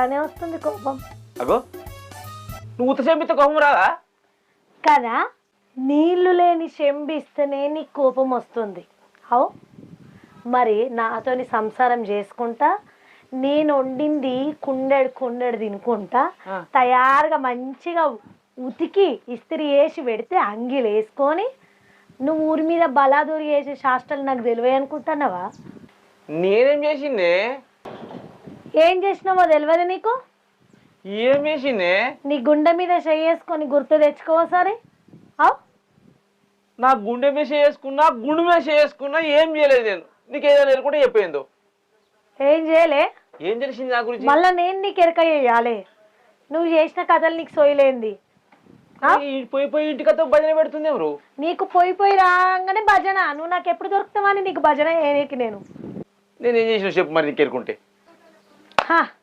బాగానే వస్తుంది కోపం. అగో నువ్వు ఉత్త చెంపితే కోపం రాదా? కదా నీళ్ళు లేని చెంబిస్తేనే నీకు కోపం వస్తుంది. అవు మరి నాతోని సంసారం చేసుకుంటా నేను వండింది కుండెడు కుండెడు తినుకుంటా. తయారుగా మంచిగా ఉతికి ఇస్త్రీ వేసి పెడితే అంగిలు వేసుకొని నువ్వు ఊరి మీద బలాదూరి వేసే శాస్త్రాలు నాకు తెలివే అనుకుంటున్నావా? నేనేం చేసిందే ఏం చేసినావో తెలియదు నీకు? నీ గుండె మీద చేసుకొని గుర్తు తెచ్చుకోసారి అవు నా గుండె మీద చేసుకున్నా గుండె మీద చేసుకున్నా ఏం చేయలేదు నేను. నీకు ఏదైనా కూడా చెప్పేందో. ఏం చేయలే? ఏం తెలిసింది నా గురించి? మళ్ళా నేను నీకు ఎరక చేయాలి. నువ్వు చేసిన కథలు నీకు సోయలేంది? ఈ పోయి పోయి ఇంటికతో భజన పెడుతుంది ఎవరు నీకు పోయి పోయి రాగానే భజన. నువ్వు నాకు ఎప్పుడు దొరుకుతావని నీకు భజన ఏనేకి నేను. నేను ఏం చేసిన చెప్పు మరి నీకు ఎరుకుంటే. Ha!